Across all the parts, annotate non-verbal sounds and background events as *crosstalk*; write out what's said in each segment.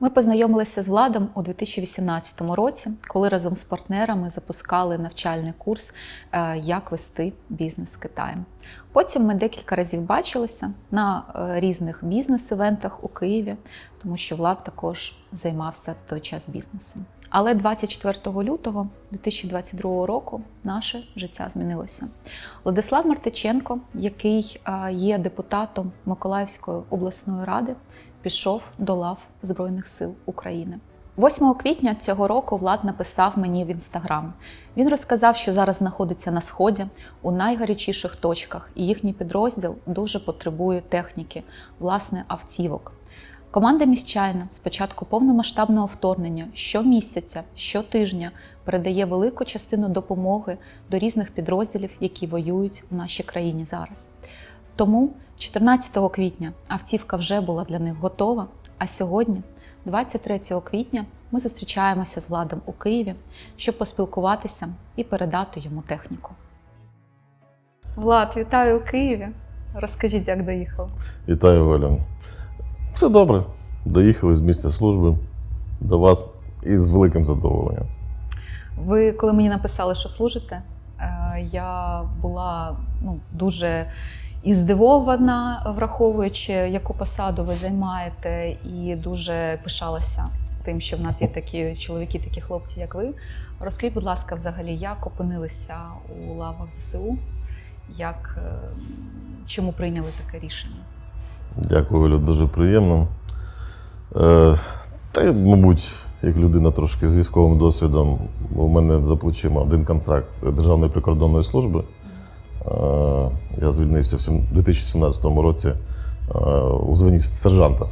Ми познайомилися з Владом у 2018 році, коли разом з партнерами запускали навчальний курс е, Як вести бізнес з Китаєм. Потім ми декілька разів бачилися на е, різних бізнес-івентах у Києві, тому що Влад також займався в той час бізнесом. Але 24 лютого 2022 року наше життя змінилося. Владислав Мартиченко, який е, є депутатом Миколаївської обласної ради, пішов до лав Збройних сил України. 8 квітня цього року Влад написав мені в інстаграм. Він розказав, що зараз знаходиться на сході у найгарячіших точках, і їхній підрозділ дуже потребує техніки, власне, автівок. Команда міщайна з початку повномасштабного вторгнення щомісяця, щотижня передає велику частину допомоги до різних підрозділів, які воюють в нашій країні зараз. Тому 14 квітня автівка вже була для них готова. А сьогодні, 23 квітня, ми зустрічаємося з Владом у Києві, щоб поспілкуватися і передати йому техніку. Влад, вітаю у Києві. Розкажіть, як доїхали. Вітаю, Оля. Все добре. Доїхали з місця служби до вас із великим задоволенням. Ви, коли мені написали, що служите, е, я була ну, дуже і здивована, враховуючи, яку посаду ви займаєте, і дуже пишалася тим, що в нас є такі чоловіки, такі хлопці, як ви. Розкажіть, будь ласка, взагалі, як опинилися у лавах ЗСУ? Як, е, чому прийняли таке рішення? Дякую, Оля, дуже приємно. Е, та, мабуть, як людина трошки з військовим досвідом, у мене за плечима один контракт Державної прикордонної служби. Е, я звільнився в 2017 році е, у званні сержанта.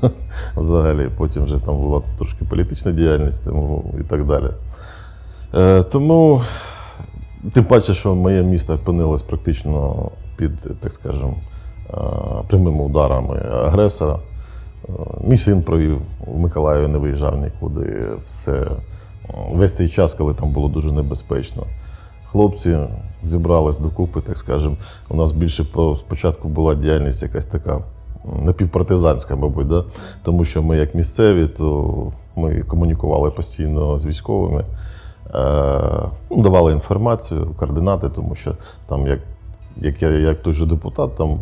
*laughs* Взагалі, потім вже там була трошки політична діяльність тому, і так далі. Е, тому, тим паче, що моє місто опинилось практично під, так скажемо, прямими ударами агресора. Мій син провів в Миколаєві, не виїжджав нікуди. Все. Весь цей час, коли там було дуже небезпечно. Хлопці зібрались докупи, так скажемо. У нас більше спочатку була діяльність якась така напівпартизанська, мабуть, да? тому що ми, як місцеві, то ми комунікували постійно з військовими, е, ну, давали інформацію, координати, тому що там, як, як я як той же депутат, там,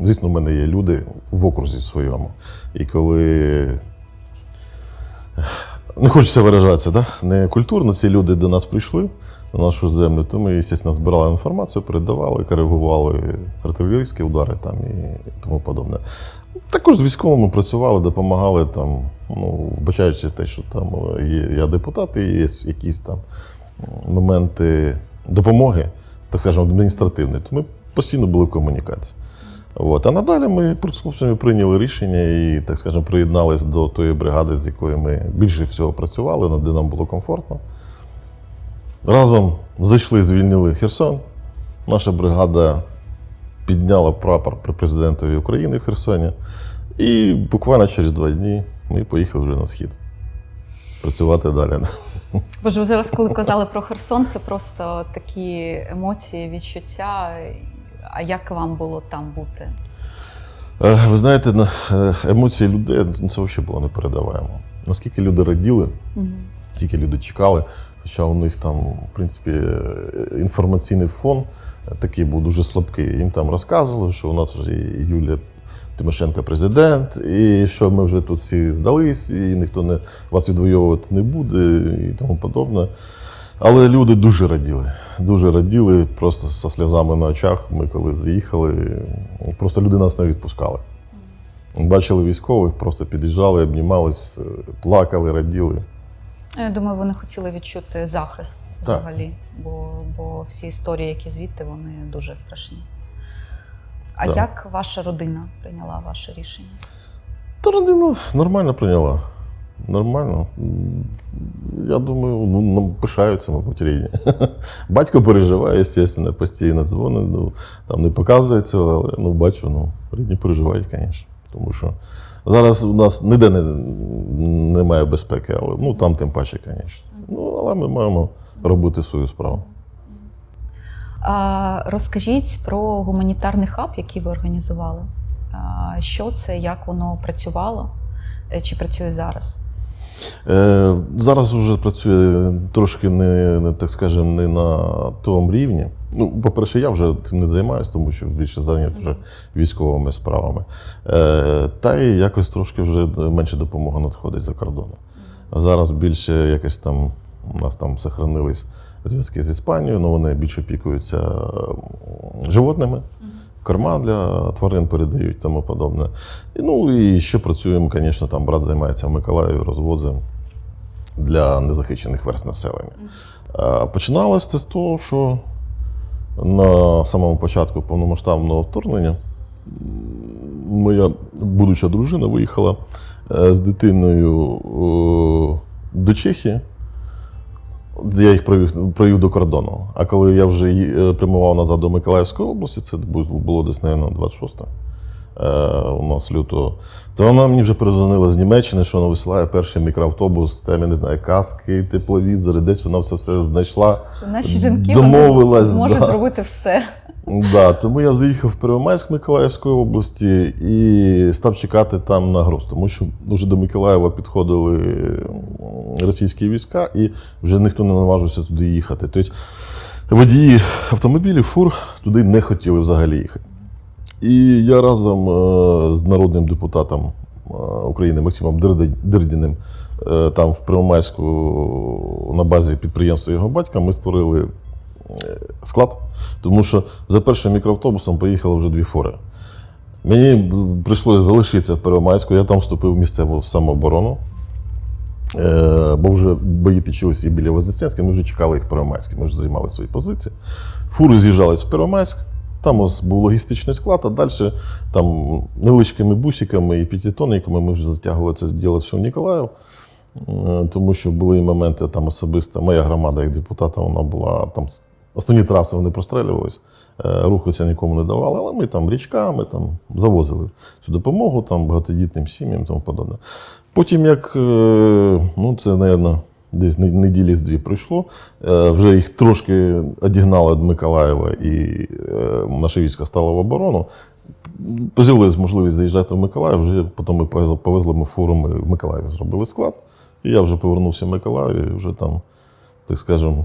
звісно, в мене є люди в окрузі своєму. І коли не хочеться виражатися, да? не культурно. Ці люди до нас прийшли на нашу землю, то ми, звісно, збирали інформацію, передавали, коригували артилерійські удари там і тому подобне. Також з військовими працювали, допомагали там, ну, вбачаючи те, що там є я депутат, і є якісь там моменти допомоги, так скажемо, адміністративні, то ми постійно були в комунікації. От. А надалі ми з хлопцями прийняли рішення і, так скажемо, приєдналися до тої бригади, з якою ми більше всього працювали, де нам було комфортно. Разом зайшли, звільнили Херсон. Наша бригада підняла прапор при президентові України в Херсоні. І буквально через два дні ми поїхали вже на схід. Працювати далі. *laughs* Боже, ви зараз, коли казали про Херсон, це просто такі емоції, відчуття. А як вам було там бути? Е, Ви знаєте, е, емоції людей ну, це взагалі було непередаваємо. Наскільки люди раділи, Тільки люди чекали, хоча у них там, в принципі, е, інформаційний фон такий був дуже слабкий. Їм там розказували, що у нас вже Юлія Тимошенко президент, і що ми вже тут всі здались, і ніхто не, вас відвоювати не буде, і тому подобне. Але люди дуже раділи. Дуже раділи, просто зі сльозами на очах. Ми коли заїхали, просто люди нас не відпускали. Бачили військових, просто під'їжджали, обнімались, е, плакали, раділи. Я думаю, вони хотіли відчути захист Так. взагалі, бо, бо всі історії, які звідти, вони дуже страшні. А Так. як ваша родина прийняла ваше рішення? Та родина нормально прийняла. Нормально. Я думаю, ну, нам пишаються, мабуть, рідні. *laughs* Батько переживає, звісно, постійно дзвонить, ну, там не показує цього, але ну, бачу, ну, рідні переживають, звісно. Тому що зараз у нас ніде не, немає безпеки, але ну, там тим паче, звісно. Ну, але ми маємо робити свою справу. А, розкажіть про гуманітарний хаб, який ви організували. А, що це, як воно працювало? Е, Чи працює зараз? Е, зараз вже працює трошки не, так скажемо, не на тому рівні. Ну, по-перше, я вже цим не займаюся, тому що більше зайнят вже військовими справами. Е, та й якось трошки вже менше допомога надходить за кордоном. А зараз більше якось там у нас там сохранились зв'язки з Іспанією, але вони більше опікуються животними. Корма для тварин передають тому подобне. І, ну і ще працюємо, звісно, там брат займається в Миколаєві, розвозимо для незахищених верст населення. Починалось це з того, що на самому початку повномасштабного вторгнення моя будуча дружина виїхала е, з дитиною е, до Чехії. Я їх провів, провів до кордону. А коли я вже е, прямував назад до Миколаївської області, це було десь, мабуть, 26 е, у нас лютого, то вона мені вже перезвонила з Німеччини, що вона висилає перший мікроавтобус, там, я не знаю, каски, тепловізори, десь вона все, все знайшла. Наші жінки Домовилась, можуть да. зробити все. Да, тому я заїхав в Первомайськ Миколаївської області і став чекати там на груз, тому що вже до Миколаєва підходили російські війська, і вже ніхто не наважився туди їхати. Тобто водії автомобілів, фур туди не хотіли взагалі їхати. І я разом е, з народним депутатом е, України Максимом Дирдіним е, там в Первомайську на базі підприємства його батька ми створили склад, тому що за першим мікроавтобусом поїхало вже дві фури. Мені прийшлося залишитися в Первомайську, я там вступив в місцеву самооборону. Е, бо вже бої точилися і біля Вознесенська, ми вже чекали їх в Первомайську, ми вже займали свої позиції. Фури з'їжджались в Первомайськ, там у нас був логістичний склад, а далі там невеличкими бусиками і п'ятитонниками ми вже затягували це діло все в Ніколаїв. Е, Тому що були моменти там особисто. Моя громада, як депутата, вона була там основні траси вони прострелювались, е, рухатися нікому не давали, але ми там річками там завозили цю допомогу там багатодітним сім'ям тому подобне. Потім, як е, ну це, мабуть, десь не- неділі з дві пройшло, е, вже їх трошки одігнали від Миколаєва, і е, наше військо стало в оборону. З'явилася можливість заїжджати в Миколаїв, вже потім ми повезли- ми фурами в Миколаєві, зробили склад. І я вже повернувся в Миколаїв і вже там, так скажемо,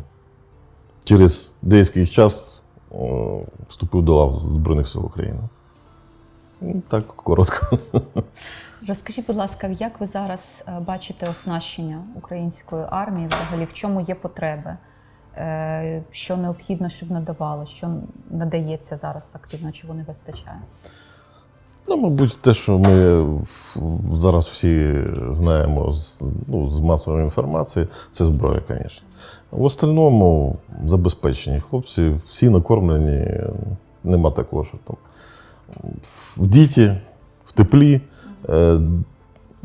через деякий час вступив до лав Збройних сил України. Ну, Так, коротко. *laughs* Розкажіть, будь ласка, як ви зараз е, бачите оснащення української армії? Взагалі, в чому є потреби? Е, Що необхідно, щоб надавало, що надається зараз активно, чого не вистачає? Ну, мабуть, те, що ми зараз всі знаємо з, ну, з масової інформації, це зброя, звісно. В остальному забезпечені хлопці, всі накормлені, нема такого, що там в діті, в теплі. Е,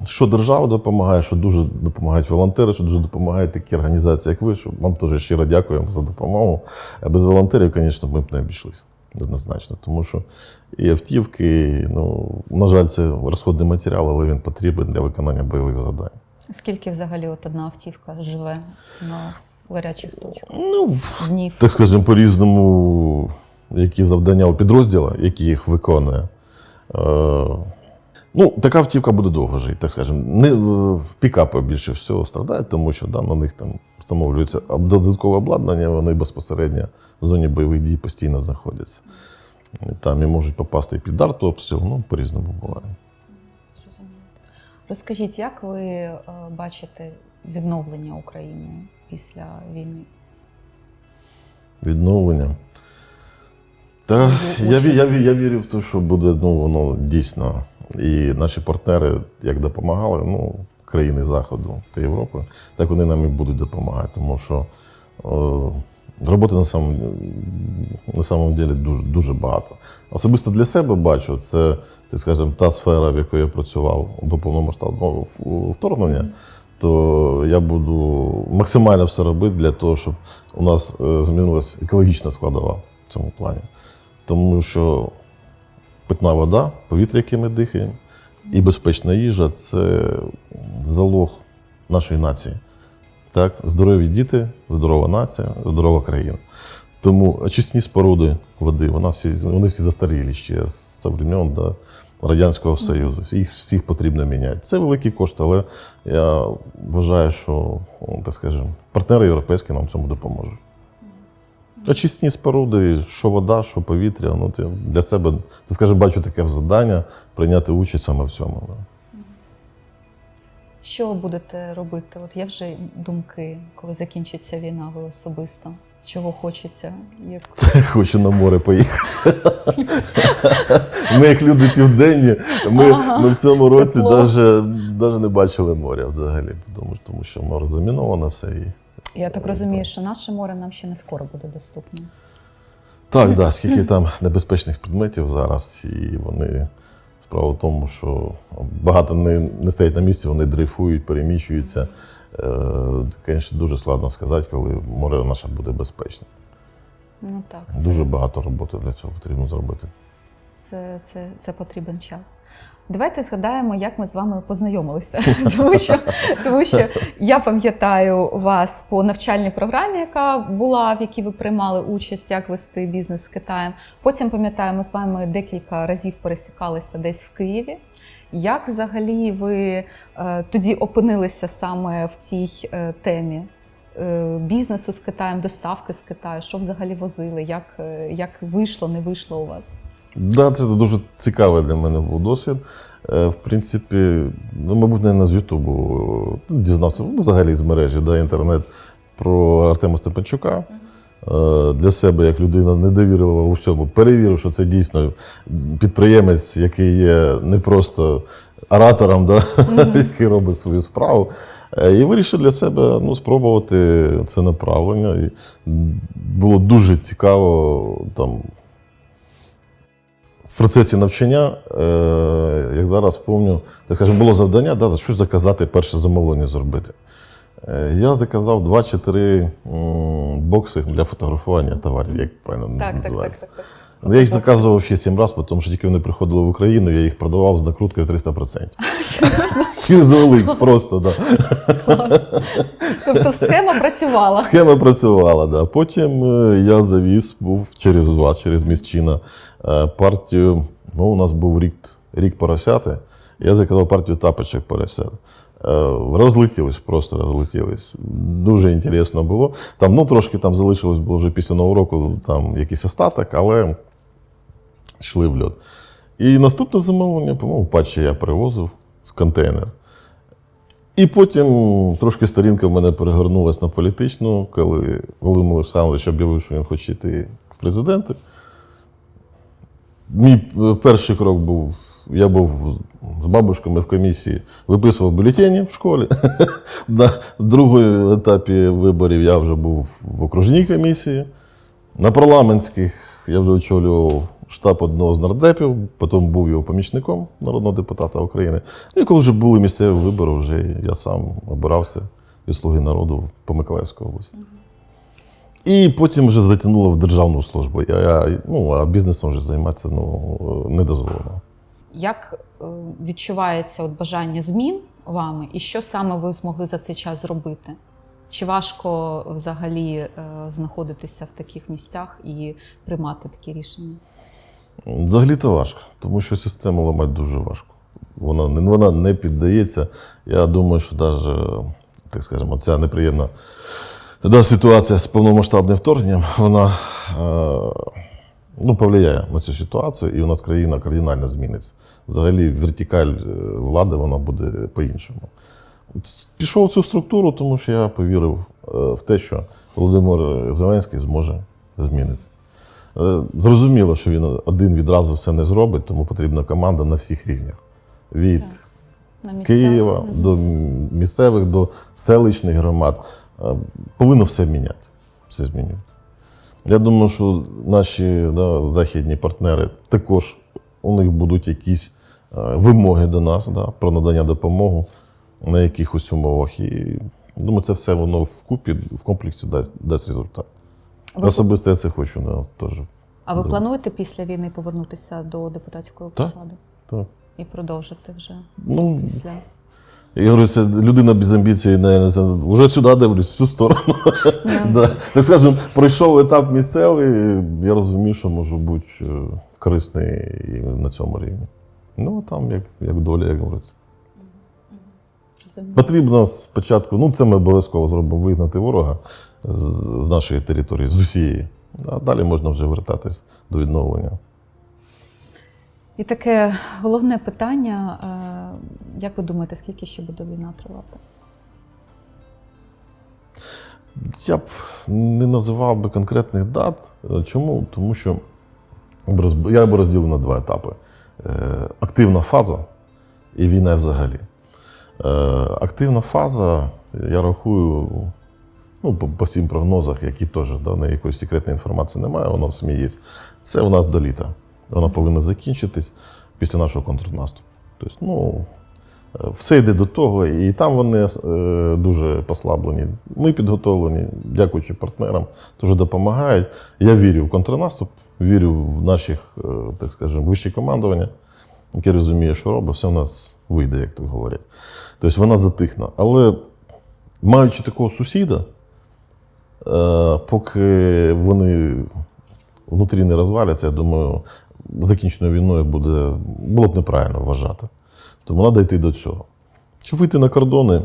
Що держава допомагає, що дуже допомагають волонтери, що дуже допомагають такі організації, як ви, що вам теж щиро дякуємо за допомогу. А без волонтерів, звісно, ми б не обійшлися. Однозначно. Тому що і автівки, ну, на жаль, це розходний матеріал, але він потрібен для виконання бойових завдань. Скільки взагалі от одна автівка живе на гарячих точках? Ну, в- Днів? так скажемо, по-різному, які завдання у підрозділа, які їх виконує. Е, ну, така автівка буде довго жити, так скажемо. Не, е, пікапи більше всього страдають, тому що да, на них там встановлюється додаткове обладнання, вони безпосередньо в зоні бойових дій постійно знаходяться. Там і можуть попасти і під артобстріл, ну, по-різному буває. Розкажіть, як ви е, бачите відновлення України після війни? Відновлення. Та, Свою я, я, я вірю в те, що буде ну, воно дійсно. І наші партнери, як допомагали, ну, країни Заходу та Європи, так вони нам і будуть допомагати. Тому що о, роботи на самому, на самому ділі дуже, дуже багато. Особисто для себе бачу, це, так скажемо, та сфера, в якій я працював до повномасштабного вторгнення. То я буду максимально все робити для того, щоб у нас е, змінилась екологічна складова в цьому плані. Тому що питна вода, повітря, яке ми дихаємо, і безпечна їжа це залог нашої нації. Так? Здорові діти, здорова нація, здорова країна. Тому очисні споруди води, вона всі, вони всі застарілі ще з времен да, Радянського Союзу. Їх всіх потрібно міняти. Це великі кошти, але я вважаю, що так скажемо, партнери європейські нам в цьому допоможуть. Очисні споруди, що вода, що повітря. Ну, це для себе, ти скажеш, бачу таке завдання прийняти участь саме в цьому. Да. Що ви будете робити? От є вже думки, коли закінчиться війна, ви особисто. Чого хочеться? Як... *laughs* Хочу на море поїхати. Ми, як люди південні, ми, Ага. ми в цьому році навіть не бачили моря взагалі, тому, тому що море заміновано все. І... Я так Е, розумію, так. що наше море нам ще не скоро буде доступне. Так, да, скільки там небезпечних предметів зараз, і вони. Справа в тому, що багато не, не стоять на місці, вони дрейфують, переміщуються. Е, Звісно, дуже складно сказати, коли море наше буде безпечне. Ну так, Дуже багато роботи для цього потрібно зробити. це, це, це потрібен час. Давайте згадаємо, як ми з вами познайомилися. *laughs* тому, що, тому що я пам'ятаю вас по навчальній програмі, яка була, в якій ви приймали участь, як вести бізнес з Китаєм. Потім пам'ятаю, ми з вами декілька разів пересікалися десь в Києві. Як взагалі ви е, тоді опинилися саме в цій е, темі? е, Бізнесу з Китаєм, доставки з Китаю, що взагалі возили, як, е, як вийшло, не вийшло у вас? Да, це дуже цікавий для мене був досвід. Е, В принципі, ну, мабуть, не з Ютубу е, дізнався, ну, взагалі з мережі, да, інтернет про Артема Степанчука. Е, Для себе, як людина недовірлива у всьому, перевірив, що це дійсно підприємець, який є не просто оратором, да, *laughs* який робить свою справу. І вирішив для себе ну, спробувати це направлення. І було дуже цікаво там в процесі навчання, е, як зараз пам'ятаю, так скажемо, було завдання да, за щось заказати, перше замовлення зробити. Е, я заказав два чи три м, бокси для фотографування товарів, як правильно називається. так. Я їх заказував ще сім разів, тому що тільки вони приходили в Україну, я їх продавав з накруткою 300%. Через OLX просто, да. Тобто схема працювала. Схема працювала, да. Потім е, я завіз, був через вас, через міщина, е, партію. Ну, у нас був рік, рік поросяти. Я заказав партію тапочок поросят. Е, Розлетілись, просто розлетілись. Дуже інтересно було. Там, ну, трошки там залишилось було вже після Нового року, там якийсь остаток, але йшли в льот. І наступне замовлення, по-моєму, патчі я привозив з контейнер. І потім трошки сторінка в мене перегорнулась на політичну, коли Володимир Олександрович об'явив, що він хоче йти в президенти. Мій е, перший крок був: я був з бабушками в комісії, виписував бюлетені в школі. *laughs* На другому етапі виборів я вже був в окружній комісії. На парламентських я вже очолював штаб одного з нардепів, потім був його помічником народного депутата України. І коли вже були місцеві вибори, вже я сам обирався від Слуги народу по Миколаївській області. І потім вже затягнуло в державну службу. Я, я, ну, а бізнесом вже займатися ну, не дозволено. Як е, відчувається от бажання змін вами, і що саме ви змогли за цей час зробити? Чи важко взагалі е, знаходитися в таких місцях і приймати такі рішення? Взагалі то важко, тому що систему ламати дуже важко. Вона, не- вона не піддається. Я думаю, що навіть, так скажемо, ця неприємна да, ситуація з повномасштабним вторгненням, вона е, ну, повлияє на цю ситуацію, і у нас країна кардинально зміниться. Взагалі, вертикаль е, влади вона буде по-іншому. Пішов в цю структуру, тому що я повірив е, в те, що Володимир Зеленський зможе змінити. Е, Зрозуміло, що він один відразу все не зробить, тому потрібна команда на всіх рівнях. Від Так. Києва до місцевих, до селищних громад. Е, Повинно все міняти, все змінювати. Я думаю, що наші да, західні партнери також у них будуть якісь вимоги до нас да, про надання допомоги на якихось умовах. І думаю, це все воно вкупі, в комплексі дасть, дасть результат. Ви- Особисто я це хочу да, теж. А ви плануєте після війни повернутися до депутатської посади Так. і продовжити вже Ну, після? я говорю, це людина без амбіцій, не, це, вже сюди дивлюсь, в цю сторону. да. Так скажемо, пройшов етап місцевий, я розумію, що можу бути е, корисний і на цьому рівні. Ну, а там як, як доля, як говориться. Потрібно спочатку, ну це ми обов'язково зробимо вигнати ворога з, нашої території, з усієї. А далі можна вже вертатись до відновлення. І таке головне питання: е, як ви думаєте, скільки ще буде війна тривати? Я б не називав би конкретних дат. Чому? Тому що я б розб- я б розділив на два етапи: Е, активна фаза і війна взагалі. Е, Активна фаза, я рахую, ну, по, всім прогнозах, які теж да, на якоїсь секретної інформації немає, воно в СМІ є. Це у нас до літа. Вона повинна закінчитись після нашого контрнаступу. Тобто, ну, е, все йде до того, і там вони е, дуже послаблені. Ми підготовлені, дякуючи партнерам, дуже допомагають. Я вірю в контрнаступ, вірю в наших, так скажемо, вищі командування, яке розуміє, що робить, все в нас вийде, як то говорять. Тобто вона затихне. Але маючи такого сусіда, е, поки вони внутрі не розваляться, я думаю, закінченою війною буде, було б неправильно вважати. Тому треба йти до цього. Щоб вийти на кордони,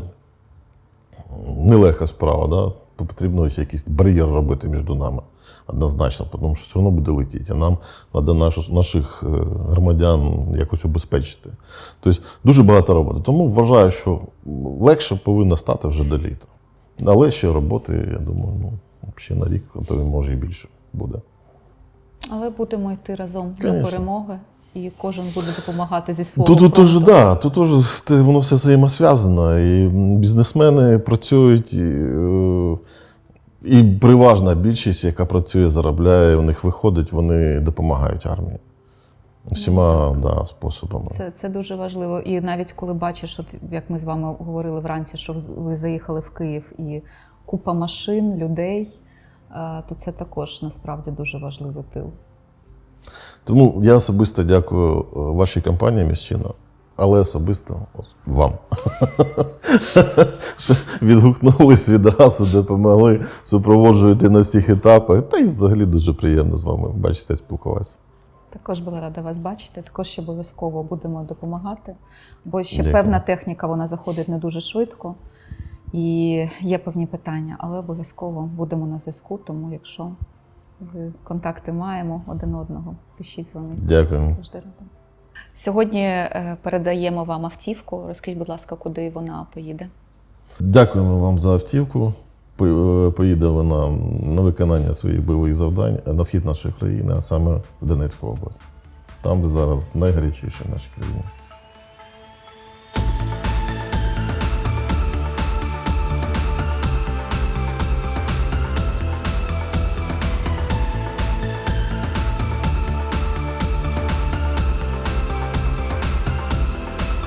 нелегка справа, да? потрібно якийсь бар'єр робити між нами. Однозначно, тому що все одно буде летіти, а нам треба наш, наших е, громадян якось убезпечити. Тобто дуже багато роботи. Тому вважаю, що легше повинно стати вже до літа. Але ще роботи, я думаю, ну, ще на рік, то може і більше буде. Але будемо йти разом до перемоги, і кожен буде допомагати зі свого. Тут, тут теж, да, тут теж воно все взаємосв'язано. І бізнесмени працюють, і, е, і переважна більшість, яка працює, заробляє, у них виходить, вони допомагають армії. Всіма да, способами. Це, це дуже важливо. І навіть коли бачиш, от як ми з вами говорили вранці, що ви заїхали в Київ і купа машин, людей, е, то це також насправді дуже важливий тил. Тому я особисто дякую е, вашій компанії Міщина, але особисто вам. Відгукнулись відразу, допомогли, супроводжуєте на всіх етапах. Та й взагалі дуже приємно з вами бачитися, спілкуватися. Також була рада вас бачити. Також обов'язково будемо допомагати, бо ще Дякую. певна техніка вона заходить не дуже швидко. І є певні питання, але обов'язково будемо на зв'язку. Тому, якщо ви контакти маємо один одного, пишіть. Дякую. Завжди рада. Сьогодні е, передаємо вам автівку. Розкажіть, будь ласка, куди вона поїде? Дякуємо вам за автівку. Е, Поїде вона на виконання своїх бойових завдань на схід нашої країни, а саме в Донецьку область. Там, зараз найгарячіше в нашій країні.